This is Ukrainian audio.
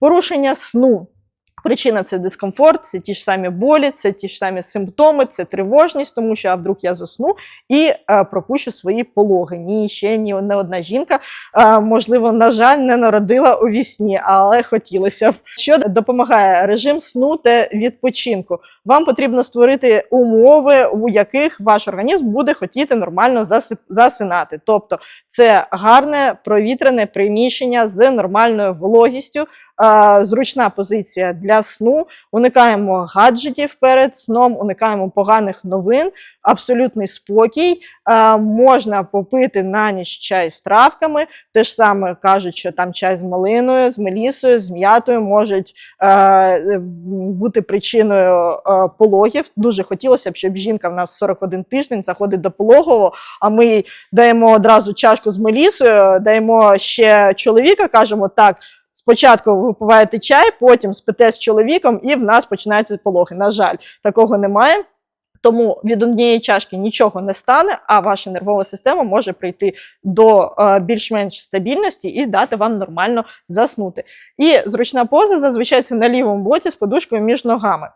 Порушення сну. Причина це дискомфорт, це ті ж самі болі, це ті ж самі симптоми, це тривожність, тому що а вдруг я засну і е, пропущу свої пологи. Ні, ще ні не одна жінка, е, можливо, на жаль, не народила у вісні, але хотілося б. Що допомагає режим сну та відпочинку? Вам потрібно створити умови, у яких ваш організм буде хотіти нормально засинати. Тобто, це гарне провітрене приміщення з нормальною вологістю, е, зручна позиція для сну. Уникаємо гаджетів перед сном, уникаємо поганих новин, абсолютний спокій. Е, можна попити на ніч чай з травками. Те ж саме кажуть, що там чай з малиною, з мелісою, з м'ятою можуть е, бути причиною е, пологів. Дуже хотілося б, щоб жінка в нас 41 тиждень заходить до пологового, а ми їй даємо одразу чашку з мелісою, даємо ще чоловіка, кажемо так. Спочатку ви випиваєте чай, потім спите з чоловіком, і в нас починаються пологи. На жаль, такого немає. Тому від однієї чашки нічого не стане, а ваша нервова система може прийти до е, більш-менш стабільності і дати вам нормально заснути. І зручна поза зазвичай це на лівому боці з подушкою між ногами.